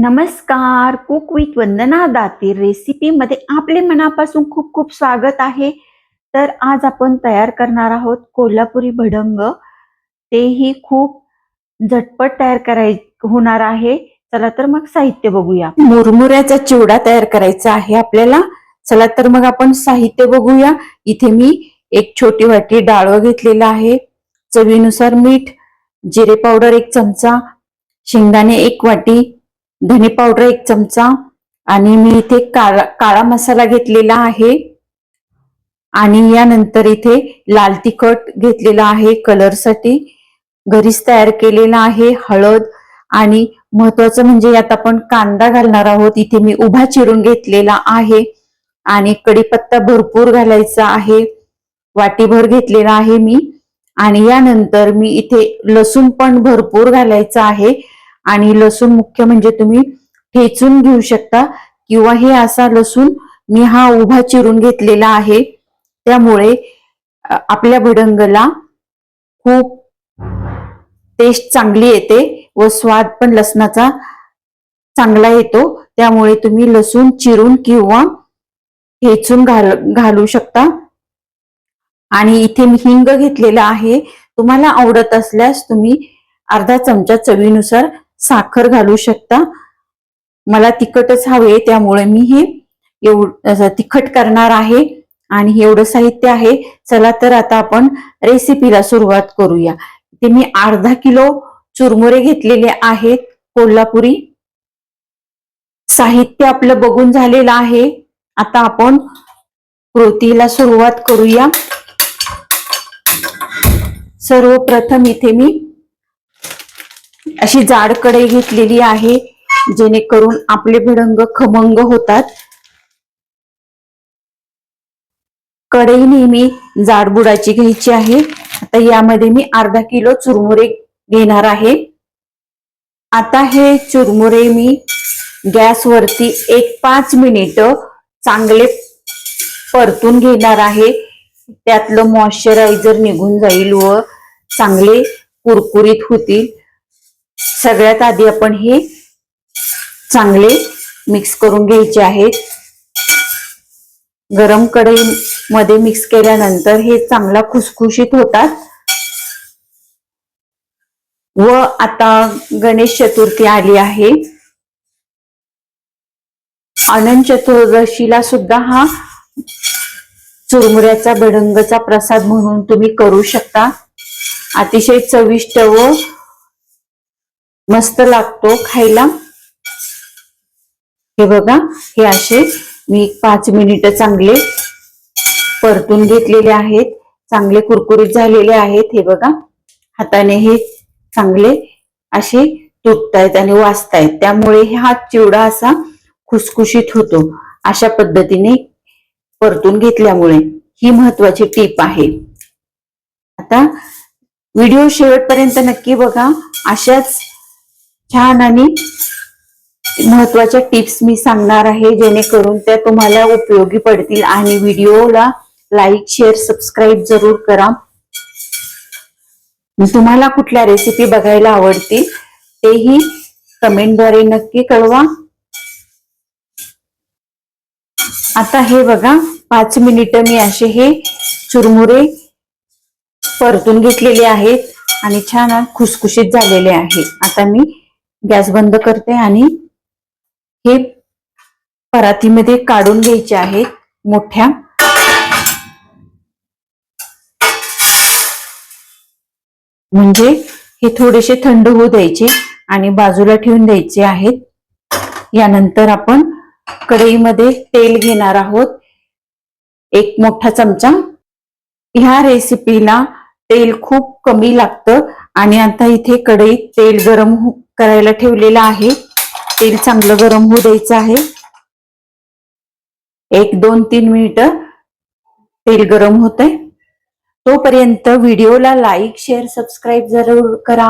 नमस्कार. Cook with Vandana Date रेसिपीमध्ये आपले मनापासून खूप खूप स्वागत आहे. तर आज आपण तयार करणार आहोत कोल्हापुरी भडंग. तेही खूप झटपट तयार कराय होणार आहे. चला तर मग साहित्य बघूया. मुरमुऱ्याचा चिवडा तयार करायचा आहे आपल्याला. चला तर मग आपण साहित्य बघूया. इथे मी एक छोटी वाटी डाळ घेतलेला आहे. चवीनुसार मीठ जिरे पावडर एक चमचा शेंगदाणे एक वाटी धने पावडर एक चमचा आणि मी इथे काळा काळा मसाला घेतलेला आहे. आणि यानंतर इथे लाल तिखट घेतलेला आहे कलरसाठी. घरीच तयार केलेला आहे हळद. आणि महत्वाचं म्हणजे यात आपण कांदा घालणार आहोत. इथे मी उभा चिरून घेतलेला आहे. आणि कढीपत्ता भरपूर घालायचा आहे. वाटीभर घेतलेला आहे मी. आणि यानंतर मी इथे लसूण पण भरपूर घालायचा आहे. आणि लसूण मुख्य म्हणजे तुम्ही ठेचून घेऊ शकता किंवा हे असा लसूण मी हा उभा चिरून घेतलेला आहे. त्यामुळे आपल्या भडंगला खूप टेस्ट चांगली येते व स्वाद पण लसणाचा चांगला येतो. त्यामुळे तुम्ही लसूण चिरून किंवा ठेचून घाल घालू शकता. आणि इथे मी हिंग घेतलेला आहे. तुम्हाला आवडत असल्यास तुम्ही अर्धा चमचा चवीनुसार साखर घालू शकता. मला तिखटच हवे त्यामुळे मी हे एवढ तिखट करणार आहे. आणि एवढं साहित्य आहे. चला तर आता आपण रेसिपीला सुरुवात करूया. ते मी अर्धा किलो चुरमुरे घेतलेले आहेत. कोल्हापुरी साहित्य आपलं बघून झालेलं आहे. आता आपण कृतीला सुरुवात करूया. सर्वप्रथम इथे मी अशी जाड कढई घेतलेली आहे जेणेकरून आपले भिडंग खमंग होतात. कढई नेहमी जाड बुडाची घ्यायची आहे. आता यामध्ये मी अर्धा किलो चुरमुरे घेणार आहे. आता हे चुरमुरे मी गॅसवरती एक पाच मिनिट चांगले परतून घेणार आहे. त्यातलं मॉइश्चरायझर निघून जाईल व चांगले कुरकुरीत होतील. सगळ्यात आधी आपण हे चांगले मिक्स करून घ्यायचे आहेत. गरम कढई मध्ये मिक्स केल्यानंतर हे चांगला खुसखुशीत होतात. व आता गणेश चतुर्थी आली आहे. अनंत चतुर्दशीला सुद्धा हा चुरमुऱ्याचा भडंगचा प्रसाद म्हणून तुम्ही करू शकता. अतिशय चविष्ट व मस्त लागतो खायला. हे बघा हे असे मी पाच मिनिट चांगले परतून घेतलेले आहेत. चांगले कुरकुरीत झालेले आहेत हे बघा. हाताने हे चांगले असे तुटतायत आणि वाचतायत त्यामुळे हा चिवडा असा खुसखुशीत होतो. अशा पद्धतीने परतून घेतल्यामुळे ही महत्वाची टीप आहे. आता व्हिडिओ शेवटपर्यंत नक्की बघा. अशाच छान आणि महत्त्वाच्या टिप्स मी सांगणार आहे जेणेकरून त्या तुम्हाला उपयोगी पडतील. आणि व्हिडिओला लाईक शेअर सबस्क्राईब जरूर करा. तुम्हाला कुठल्या रेसिपी बघायला आवडतील तेही कमेंटद्वारे नक्की कळवा. आता हे बघा पाच मिनिट मी असे हे चुरमुरे परतून घेतलेले आहेत आणि छान खुसखुशीत झालेले आहे. आता मी गॅस बंद करते आणि हे परातीमध्ये काढून घ्यायचे आहेत मोठ्या. म्हणजे हे थोडेसे थंड होऊ द्यायचे आणि बाजूला ठेवून द्यायचे आहेत. यानंतर आपण कढईमध्ये तेल घेणार आहोत. एक मोठा चमचा. ह्या रेसिपीला तेल खूप कमी लागतं आणि आता इथे कढईत तेल गरम हो- करायला ठेवलेलं आहे. तेल चांगलं गरम होऊ द्यायचं आहे. एक दोन तीन मिनिट तेल गरम होत आहे तोपर्यंत व्हिडिओला लाईक शेअर सबस्क्राईब जरूर करा.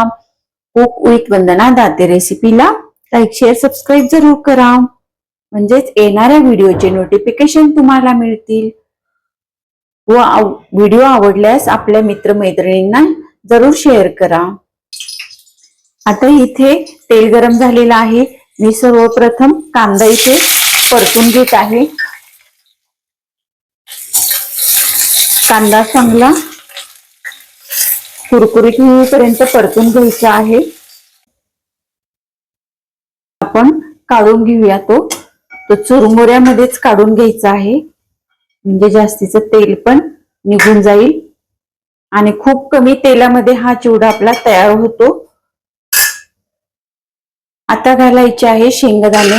कुक विथ वंदना दाते रेसिपीला. लाईक शेअर सबस्क्राईब जरूर करा. म्हणजेच येणाऱ्या व्हिडिओचे नोटिफिकेशन तुम्हाला मिळतील. व व्हिडिओ आवडल्यास आपल्या मित्रमैत्रिणींना जरूर शेअर करा. आता इथे तेल गरम झालेलं आहे. मी सर्वप्रथम कांदा इथे परतून घेत आहे. कांदा चांगला कुरकुरीत होईपर्यंत परतून घ्यायचा आहे. आपण काढून घेऊया तो. तो चुरमुऱ्यामध्येच काढून घ्यायचा आहे. म्हणजे जास्तीचं तेल पण निघून जाईल. आणि खूप कमी तेलामध्ये हा चिवडा आपला तयार होतो. आता घालायचे आहे शेंगदाणे.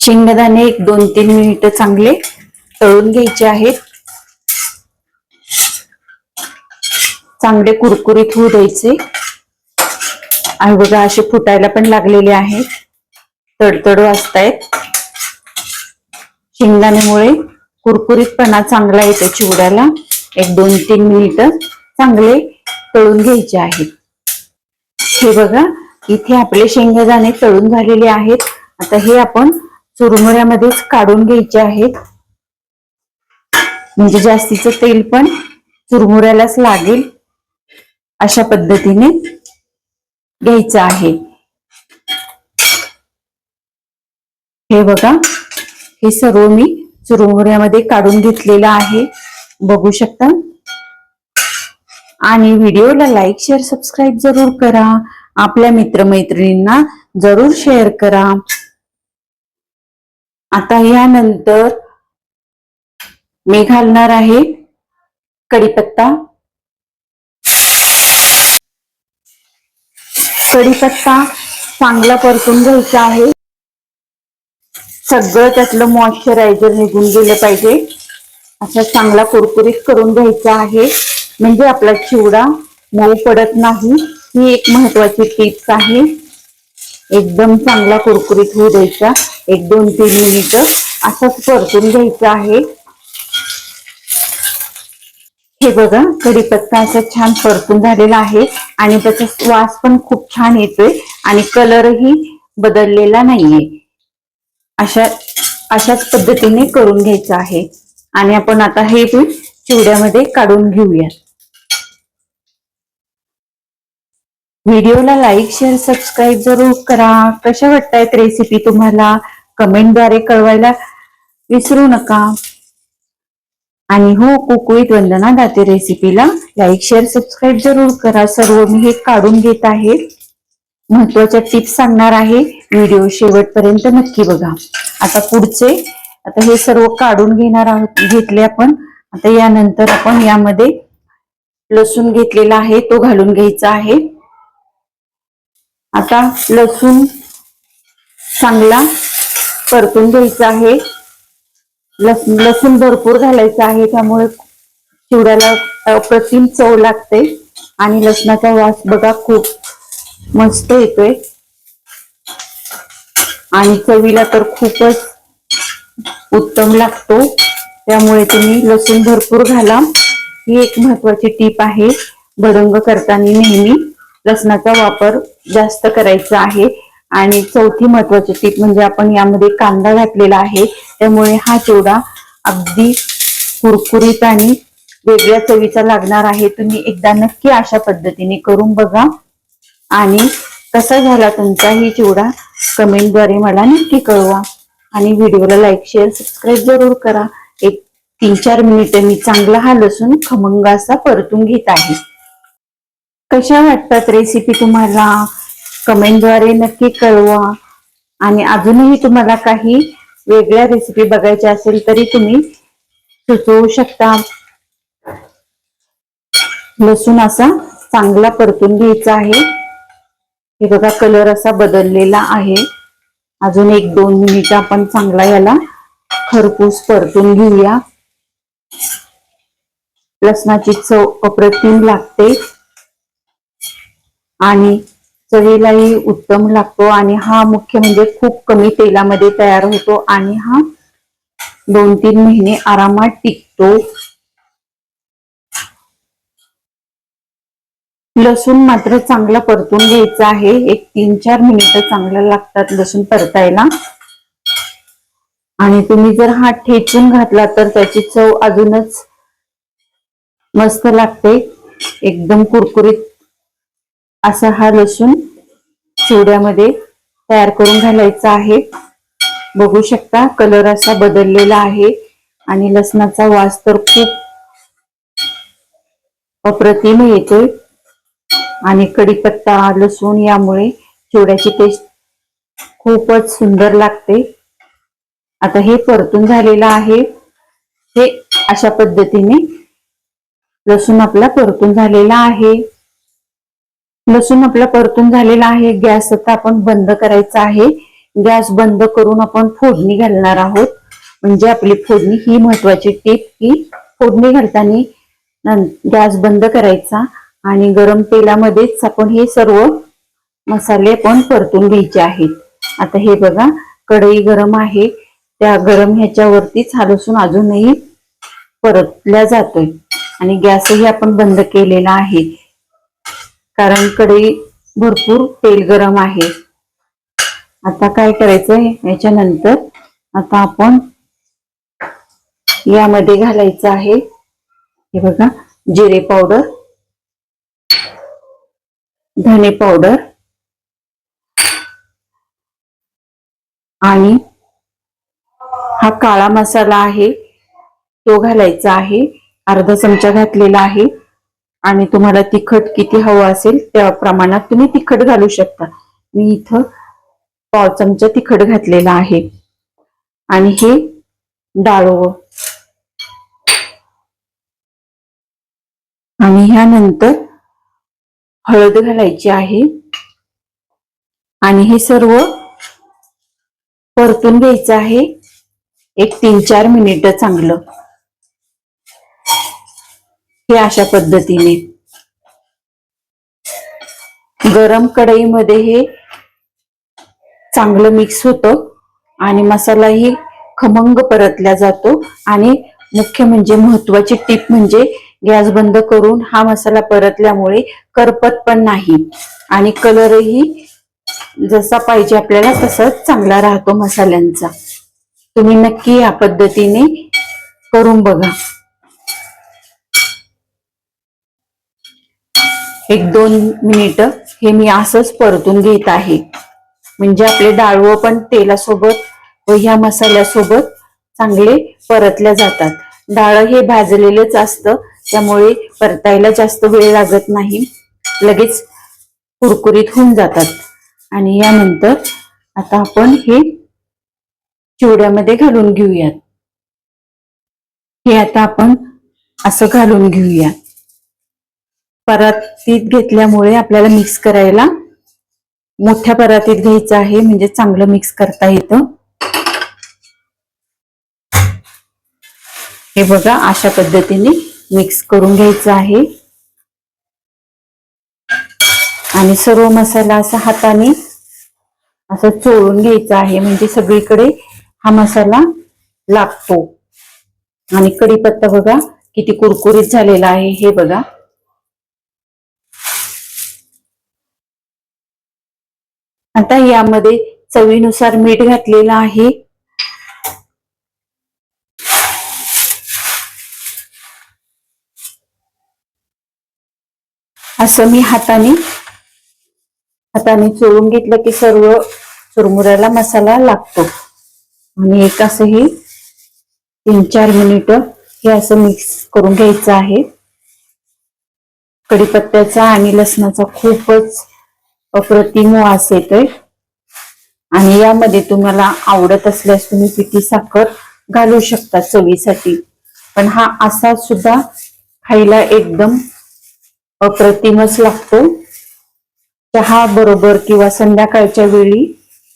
शेंगदाणे एक दोन तीन मिनिट चांगले तळून घ्यायचे आहेत. चांगले कुरकुरीत होऊ द्यायचे. आणि बघा असे फुटायला पण लागलेले आहेत. तडतड वाजतायत. शेंगदाण्यामुळे कुरकुरीतपणा चांगला येतो चिवड्याला. एक दोन तीन मिनिट चांगले तळून घ्यायचे आहेत. हे बघा इथे आपले शेंगदाणे तळून झालेले आहेत. आता हे आपण चुरमुऱ्यामध्येच काढून घ्यायचे आहेत. म्हणजे जास्तीचं तेल पण चुरमुऱ्यालाच लागेल. अशा पद्धतीने घ्यायचं आहे. हे बघा हे सर्व मी चुरमुऱ्यामध्ये काढून घेतलेलं आहे. बघू शकता? आणि व्हिडिओला लाईक शेअर सबस्क्राईब जरूर करा. आपल्या मित्रमैत्रिणींना जरूर शेअर करा. आता यानंतर मी घालणार आहे कढीपत्ता. कढीपत्ता चांगला परतून घ्यायचा आहे. सगळं त्यातलं मॉइश्चरायझर निघून गेलं पाहिजे. असा चांगला कुरकुरीत करून घ्यायचा आहे. म्हणजे आपला चिवडा मऊ पडत नाही. ही एक महत्वाची टिप्स आहे. एकदम चांगला कुरकुरीत होऊ द्यायचा. एक दोन तीन मिनिट असंच परतून घ्यायचं आहे. हे बघा कढीपत्ता असं छान परतून झालेला आहे आणि त्याचा वास पण खूप छान येतोय आणि कलरही बदललेला नाहीये. अशा अशाच पद्धतीने करून घ्यायचं आहे. आणि आपण आता हे पीठ चिवड्यामध्ये काढून घेऊया व्हिडिओला लाईक शेअर सबस्क्राईब जरूर करा. कशा वाटतायत रेसिपी तुम्हाला? कमेंटद्वारे कळवायला विसरू नका. आणि हो कुकवीत वंदना दाते रेसिपीला लाईक शेअर सबस्क्राईब जरूर करा. सर्व मी हे काढून घेत आहे. महत्त्वाच्या टिप्स सांगणार आहे. व्हिडिओ शेवटपर्यंत नक्की बघा. आता पुढचे आता हे सर्व काढून घेणार आहोत घेतले आपण. आता यानंतर आपण यामध्ये लसूण घेतलेला आहे तो घालून घ्यायचा आहे. आता लसूण चांगला परतून घ्यायचा आहे. लस लसूण भरपूर घालायचं आहे त्यामुळे चिवड्याला अप्रतिम चव लागते आणि लसणाचा वास बघा खूप मस्त येतोय. आणि चवीला तर खूपच उत्तम लागतो. त्यामुळे तुम्ही लसूण भरपूर घाला. ही एक महत्वाची टीप आहे. भडंग करताना नेहमी लसणाचा वापर जास्त करायचा आहे. आणि चौथी महत्वाची टीप म्हणजे आपण यामध्ये कांदा घातलेला आहे. त्यामुळे हा चिवडा अगदी कुरकुरीत आणि वेगळ्या चवीचा लागणार आहे. तुम्ही एकदा नक्की अशा पद्धतीने करून बघा. आणि कसा झाला तुमचा ही चिवडा कमेंटद्वारे मला नक्की कळवा. आणि व्हिडिओला लाईक शेअर सबस्क्राईब जरूर करा. एक तीन चार मिनिटं मी चांगला हा लसूण खमंग असा परतून घेत आहे. कशा वाटतात रेसिपी तुम्हाला? कमेंटद्वारे नक्की कळवा. आणि अजूनही तुम्हाला काही वेगळ्या रेसिपी बघायच्या असेल तरी तुम्ही सुचवू शकता. लसूण असा चांगला परतून घ्यायचा आहे. हे बघा कलर असा बदललेला आहे. अजून एक दोन मिनिट आपण चांगला याला खरपूस परतून घेऊया. लसणाची चव अप्रतिम लागते. आणि चवीलाही उत्तम लागतो आणि हा मुख्य म्हणजे खूप कमी तेलामध्ये तयार होतो आणि हा दोन तीन महिने आरामात टिकतो. लसूण मात्र चांगला परतून घ्यायचा आहे. एक तीन चार मिनिटं चांगला लागतात लसूण परतायला. आणि तुम्ही जर हा ठेचून घातला तर त्याची चव अजूनच मस्त लागते. एकदम कुरकुरीत असा हा लसूण चिवड्यामध्ये तयार करून घालायचा आहे. बघू शकता कलर असा बदललेला आहे आणि लसणाचा वास तर खूप अप्रतिम येतोय. आणि कढीपत्ता लसूण यामुळे चिवड्याची टेस्ट खूपच सुंदर लागते. आता हे परतून झालेलं आहे. हे अशा पद्धतीने लसूण आपला परतून झालेला आहे. लसूण आपला परतून झालेला आहे. गॅस आता आपण बंद करायचा आहे. गॅस बंद करून आपण फोडणी घालणार आहोत. म्हणजे आपली फोडणी ही महत्वाची टीप की फोडणी घालताना गॅस बंद करायचा आणि गरम तेलामध्येच आपण हे सर्व मसाले पण परतून घ्यायचे आहेत. आता हे बघा कढई गरम आहे. त्या गरम ह्याच्यावरतीच हा लसूण अजूनही परतल्या जातोय. आणि गॅसही आपण बंद केलेला आहे. कारण कढई भरपूर तेल गरम आहे. आता काय करायचंय? याच्यानंतर आता आपण यामध्ये घालायचं आहे. हे बघा जिरे पावडर धने पावडर आणि हा काळा मसाला आहे. तो घालायचा आहे. अर्धा चमचा घातलेला आहे. आणि तुम्हाला तिखट किती हवं असेल त्या प्रमाणात तुम्ही तिखट घालू शकता. मी इथं पाव चमचा तिखट घातलेला आहे. आणि हे डाळव आणि ह्यानंतर हळद घालायची आहे. आणि हे सर्व परतून घ्यायचं आहे. एक तीन चार मिनिट चांगलं. हे अशा पद्धतीने. गरम कढईमध्ये हे चांगलं मिक्स होतं आणि मसालाही खमंग परतला जातो आणि मुख्य म्हणजे महत्वाची टीप म्हणजे गॅस बंद करून हा मसाला परतल्यामुळे करपत पण नाही आणि कलरही जसा पाहिजे आपल्याला तसाच चांगला राहतो मसाल्यांचा. तुम्ही नक्की या पद्धतीने करून बघा. एक दोन मिनिट हे मी असंच परतून घेत आहे. म्हणजे आपले डाळवं पण तेलासोबत व ह्या मसाल्यासोबत चांगले परतल्या जातात. डाळ हे भाजलेलंच असतं त्यामुळे परतायला जास्त वेळ लागत नाही. लगेच कुरकुरीत होऊन जातात. आणि यानंतर आता आपण हे चिवड्यामध्ये घालून घेऊयात. हे आता आपण असं घालून घेऊयात. परातीत घेतल्यामुळे आपल्याला मिक्स करायला मोठ्या परातीत घ्यायचं आहे म्हणजे चांगलं मिक्स करता येतं. हे बघा अशा पद्धतीने मिक्स करून घ्यायचं आहे. आणि सर्व मसाला असा हाताने असं चोळून घ्यायचा आहे म्हणजे सगळीकडे हा मसाला लागतो. आणि कढीपत्ता बघा किती कुरकुरीत झालेला आहे हे बघा. आता यामध्ये चवीनुसार मीठ घातलेलं आहे. असं मी हाताने हाताने चोळून घेतलं की सर्व चुरमुऱ्याला मसाला लागतो. आणि एक असं हे तीन चार मिनिट हे असं मिक्स करून घ्यायचं आहे. कढीपत्त्याचा आणि लसणाचा खूपच अप्रतिम वास येतोय. आणि यामध्ये तुम्हाला आवडत असल्यास तुम्ही पिठी साखर घालू शकता चवीसाठी. पण हा असा सुद्धा खायला एकदम अप्रतिमच लागतो. चहा बरोबर किंवा संध्याकाळच्या वेळी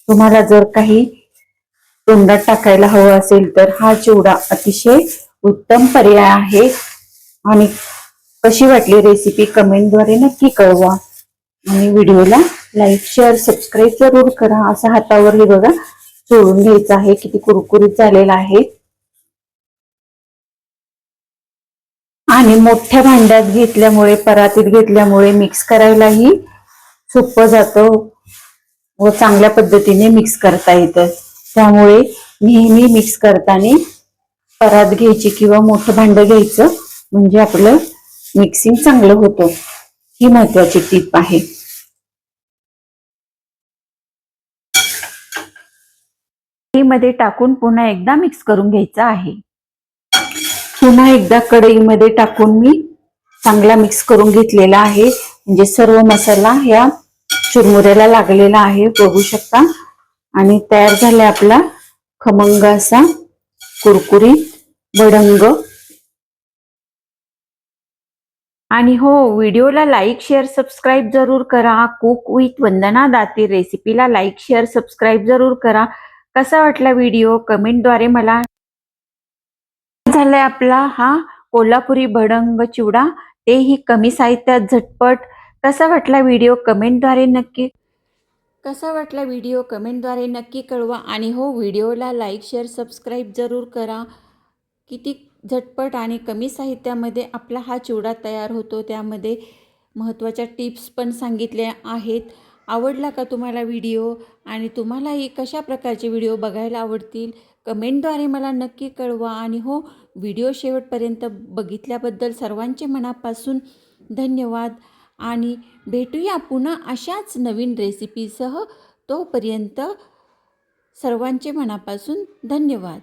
तुम्हाला जर काही तोंडात टाकायला हवं असेल तर हा चिवडा अतिशय उत्तम पर्याय आहे. आणि कशी वाटली रेसिपी कमेंटद्वारे नक्की कळवा. आणि व्हिडिओला लाईक शेअर सबस्क्राईब जरूर करा. असं हातावर हे बघा चोळून घ्यायचं आहे. किती कुरकुरीत झालेला आहे. आणि मोठ्या भांड्यात घेतल्यामुळे परातीत घेतल्यामुळे मिक्स करायलाही सोपं जातं. व चांगल्या पद्धतीने मिक्स करता येतं. त्यामुळे नेहमी मिक्स करताना परात घ्यायची किंवा मोठं भांड घ्यायचं म्हणजे आपलं मिक्सिंग चांगलं होतं. ही महत्वाची टीप आहे. मध्ये टाकून पुन्हा एकदा मिक्स करून घ्यायचा आहे. पुन्हा एकदा कढईमध्ये टाकून मी चांगला मिक्स करून घेतलेला आहे. म्हणजे सर्व मसाला ह्या चुरमुऱ्याला लागलेला आहे बघू शकता. आणि तयार झाले आपला खमंग असा कुरकुरीत भडंग आणि हो व्हिडिओला लाईक शेअर सबस्क्राईब जरूर करा. कुक विथ वंदना दाती रेसिपीला लाईक शेअर सबस्क्राईब जरूर करा. कसा वाटला व्हिडिओ कमेंटद्वारे मला झालाय आपला हा कोल्हापुरी भडंग चिवडा. तेही कमी साहित्यात झटपट. कसा वाटला व्हिडिओ कमेंटद्वारे नक्की कसा वाटला व्हिडिओ कमेंटद्वारे नक्की कळवा. आणि हो व्हिडिओला लाईक शेअर सबस्क्राईब जरूर करा. किती झटपट आणि कमी साहित्यामध्ये आपला हा चिवडा तयार होतो. त्यामध्ये महत्त्वाच्या टिप्स पण सांगितल्या आहेत. आवडला का तुम्हाला व्हिडिओ? आणि तुम्हालाही कशा प्रकारचे व्हिडिओ बघायला आवडतील? कमेंटद्वारे मला नक्की कळवा. आणि हो व्हिडिओ शेवटपर्यंत बघितल्याबद्दल सर्वांचे मनापासून धन्यवाद. आणि भेटूया पुन्हा अशाच नवीन रेसिपीसह. तोपर्यंत सर्वांचे मनापासून धन्यवाद.